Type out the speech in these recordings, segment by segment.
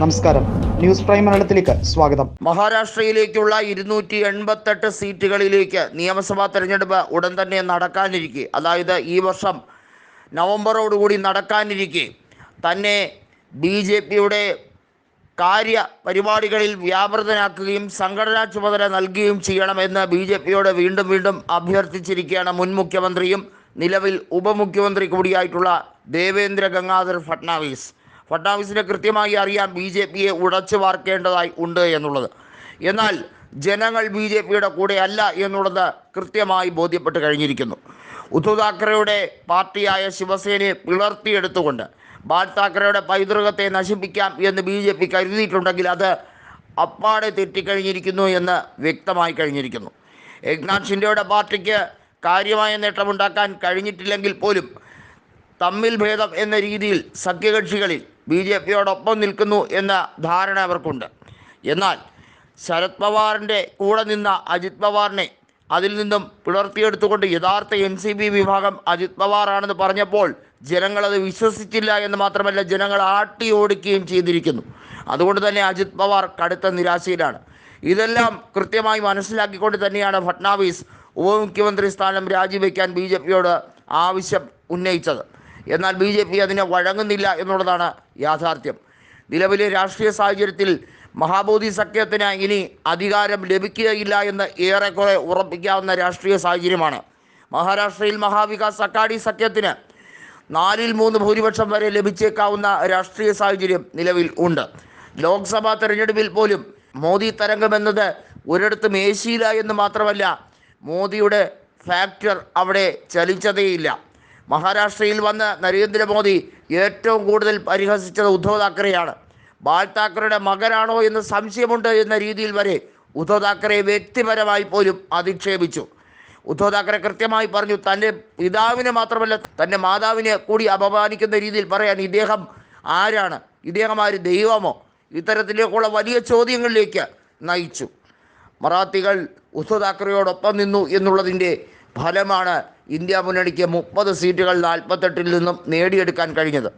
നമസ്കാരം. News prime മലയാളത്തിലേക്ക് സ്വാഗതം. മഹാരാഷ്ട്രയിലേക്കുള്ള ഇരുന്നൂറ്റി എൺപത്തെട്ട് സീറ്റുകളിലേക്ക് നിയമസഭാ തെരഞ്ഞെടുപ്പ് ഉടൻ തന്നെ നടക്കാനിരിക്കെ. അതായത് ഈ വർഷം നവംബറോടുകൂടി നടക്കാനിരിക്കെ. തന്നെ ബി ജെ പിയുടെ കാര്യ പരിപാടികളിൽ വ്യാപൃതനാക്കുകയും സംഘടനാ ചുമതല നൽകുകയും ചെയ്യണമെന്ന് ബി ജെ പിയോട് വീണ്ടും വീണ്ടും അഭ്യർത്ഥിച്ചിരിക്കുകയാണ് മുൻ മുഖ്യമന്ത്രിയും നിലവിൽ ഉപമുഖ്യമന്ത്രി കൂടിയായിട്ടുള്ള ദേവേന്ദ്ര ഗംഗാധർ ഫട്നാവിസ്. ഫട്നാവിസിനെ കൃത്യമായി അറിയാം ബി ജെ പിയെ ഉടച്ചു വാർക്കേണ്ടതായി ഉണ്ട് എന്നുള്ളത്. എന്നാൽ ജനങ്ങൾ ബി ജെ പിയുടെ കൂടെ അല്ല എന്നുള്ളത് കൃത്യമായി ബോധ്യപ്പെട്ട് കഴിഞ്ഞിരിക്കുന്നു. ഉദ്ധവ് താക്കറെയുടെ പാർട്ടിയായ ശിവസേനയെ പിളർത്തിയെടുത്തുകൊണ്ട് ബാൽ താക്കറെയുടെ പൈതൃകത്തെ നശിപ്പിക്കാം എന്ന് ബി ജെ പി കരുതിയിട്ടുണ്ടെങ്കിൽ അത് അപ്പാടെ തെറ്റിക്കഴിഞ്ഞിരിക്കുന്നു എന്ന് വ്യക്തമായി കഴിഞ്ഞിരിക്കുന്നു. ഏക്നാഥ് ഷിൻഡെയുടെ പാർട്ടിക്ക് കാര്യമായ നേട്ടമുണ്ടാക്കാൻ കഴിഞ്ഞിട്ടില്ലെങ്കിൽ പോലും തമ്മിൽ ഭേദം എന്ന രീതിയിൽ സഖ്യകക്ഷികളിൽ ബി ജെ പിയോടൊപ്പം നിൽക്കുന്നു എന്ന ധാരണ അവർക്കുണ്ട്. എന്നാൽ ശരത് പവാറിന്റെ കൂടെ നിന്ന അജിത് പവാറിനെ അതിൽ നിന്നും പിളർത്തിയെടുത്തുകൊണ്ട് യഥാർത്ഥ എൻ സി ബി വിഭാഗം അജിത് പവാറാണെന്ന് പറഞ്ഞപ്പോൾ ജനങ്ങളത് വിശ്വസിച്ചില്ല എന്ന് മാത്രമല്ല ജനങ്ങൾ ആട്ടി ഓടിക്കുകയും ചെയ്തിരിക്കുന്നു. അതുകൊണ്ട് തന്നെ അജിത് പവാർ കടുത്ത നിരാശയിലാണ്. ഇതെല്ലാം കൃത്യമായി മനസ്സിലാക്കിക്കൊണ്ട് തന്നെയാണ് ഫട്നാവിസ് ഉപമുഖ്യമന്ത്രി സ്ഥാനം രാജിവെക്കാൻ ബി ജെ പിയോട് ആവശ്യം ഉന്നയിച്ചത്. എന്നാൽ ബി ജെ പി അതിനെ വഴങ്ങുന്നില്ല എന്നുള്ളതാണ് യാഥാർത്ഥ്യം. നിലവിലെ രാഷ്ട്രീയ സാഹചര്യത്തിൽ മഹാബോധി സഖ്യത്തിന് ഇനി അധികാരം ലഭിക്കുകയില്ല എന്ന് ഏറെക്കുറെ ഉറപ്പിക്കാവുന്ന രാഷ്ട്രീയ സാഹചര്യമാണ്. മഹാരാഷ്ട്രയിൽ മഹാവികാസ് അക്കാഡി സഖ്യത്തിന് നാലിൽ മൂന്ന് ഭൂരിപക്ഷം വരെ ലഭിച്ചേക്കാവുന്ന രാഷ്ട്രീയ സാഹചര്യം നിലവിൽ ഉണ്ട്. ലോക്സഭാ തെരഞ്ഞെടുപ്പിൽ പോലും മോദി തരംഗമെന്നത് ഒരിടത്തും ഏശിയില്ല എന്ന് മാത്രമല്ല മോദിയുടെ ഫാക്ടർ അവിടെ ചലിച്ചതേയില്ല. മഹാരാഷ്ട്രയിൽ വന്ന് നരേന്ദ്രമോദി ഏറ്റവും കൂടുതൽ പരിഹസിച്ചത് ഉദ്ധവ് താക്കറെയാണ്. ബാൽ താക്കറയുടെ മകനാണോ എന്ന് സംശയമുണ്ട് എന്ന രീതിയിൽ വരെ ഉദ്ധവ് താക്കറെ വ്യക്തിപരമായി പോലും അധിക്ഷേപിച്ചു. ഉദ്ധവ് താക്കറെ കൃത്യമായി പറഞ്ഞു തന്റെ പിതാവിനെ മാത്രമല്ല തന്റെ മാതാവിനെ കൂടി അപമാനിക്കുന്ന രീതിയിൽ പറയാൻ ഇദ്ദേഹം ആരാണ്? ഇദ്ദേഹം ആര്? ദൈവമോ? ഇത്തരത്തിലേക്കുള്ള വലിയ ചോദ്യങ്ങളിലേക്ക് നയിച്ചു. മറാത്തികൾ ഉദ്ധവ് താക്കറെയോടൊപ്പം നിന്നു എന്നുള്ളതിന്റെ ഫലമാണ് ഇന്ത്യ മുന്നണിക്ക് മുപ്പത് സീറ്റുകൾ നാൽപ്പത്തെട്ടിൽ നിന്നും നേടിയെടുക്കാൻ കഴിഞ്ഞത്.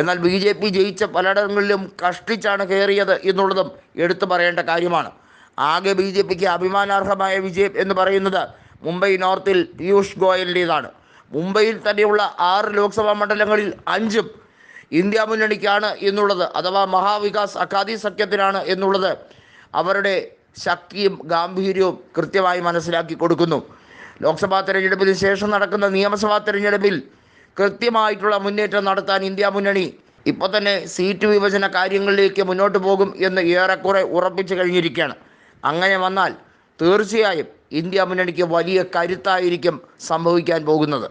എന്നാൽ ബി ജെ പി ജയിച്ച പലയിടങ്ങളിലും കഷ്ടിച്ചാണ് കയറിയത് എന്നുള്ളതും എടുത്തു പറയേണ്ട കാര്യമാണ്. ആകെ ബി ജെ പിക്ക് അഭിമാനാർഹമായ വിജയം എന്ന് പറയുന്നത് മുംബൈ നോർത്തിൽ പീയൂഷ് ഗോയലിന്റേതാണ്. മുംബൈയിൽ തന്നെയുള്ള ആറ് ലോക്സഭാ മണ്ഡലങ്ങളിൽ അഞ്ചും ഇന്ത്യ മുന്നണിക്കാണ് എന്നുള്ളത് അഥവാ മഹാവികാസ് അക്കാദി സഖ്യത്തിനാണ് എന്നുള്ളത് അവരുടെ ശക്തിയും ഗാംഭീര്യവും കൃത്യമായി മനസ്സിലാക്കി കൊടുക്കുന്നു. ലോക്സഭാ തെരഞ്ഞെടുപ്പിന് ശേഷം നടക്കുന്ന നിയമസഭാ തെരഞ്ഞെടുപ്പിൽ കൃത്യമായിട്ടുള്ള മുന്നേറ്റം നടത്താൻ ഇന്ത്യ മുന്നണി ഇപ്പോൾ തന്നെ സീറ്റ് വിഭജന കാര്യങ്ങളിലേക്ക് മുന്നോട്ട് പോകും എന്ന് ഏറെക്കുറെ ഉറപ്പിച്ചു കഴിഞ്ഞിരിക്കുകയാണ്. അങ്ങനെ വന്നാൽ തീർച്ചയായും ഇന്ത്യ മുന്നണിക്ക് വലിയ കരുത്തായിരിക്കും സംഭവിക്കാൻ പോകുന്നത്.